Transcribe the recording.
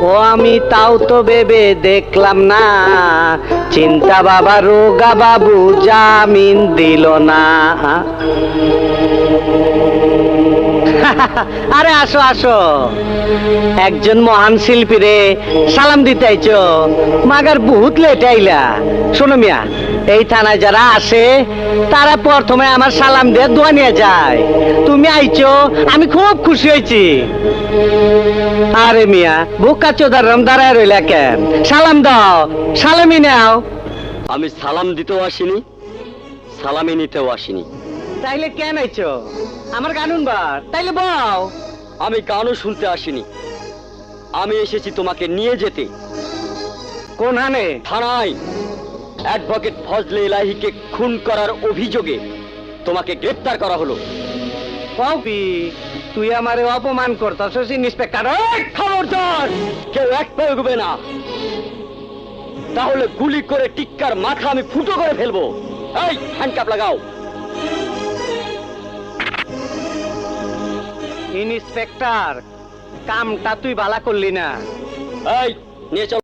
ও আমি তাও তো ভেবে দেখলাম না। চিন্তা বাবা, রোগা বাবু, জামিন দিল না। আরে আসো আসো। একজন মহান শিল্পী রে, সালাম দিতে আইছো। মাগার বহুত লেট আইলা। শোনো মিয়া, এই থানায় যারা আসে, তারা প্রথমে আমার সালাম দিয়ে দোয়া নিয়ে যায়। তুমি আইছো, আমি খুব খুশি হয়েছি। আরে মিয়া বুকা চোদার রম দাঁড়ায় রইলা কেন? সালাম দাও সালামি নাও। আমি সালাম দিতেও আসিনি সালামি নিতেও আসিনি। তাইলে কেন আইছো? আমার গানুন বার তাইলে বাও আমি গানও শুনতে আসিনি। আমি এসেছি তোমাকে নিয়ে যেতে। কোন হানে? থানায়। অ্যাডভোকেট ফজলে ইলাহিকে খুন করার অভিযোগে তোমাকে গ্রেপ্তার করা হলো। কবি, তুই আমারে অপমান করতাছস ইন্সপেক্টর। খবরদার কেউ এক পায়ে না। তাহলে গুলি করে টিক্কার মাথা আমি ফুটো করে ফেলব। এই হ্যান্ডকাপ লাগাও। ইন্সপেক্টর, কামটা তুই বালা করলি না। এই, নিয়ে চল।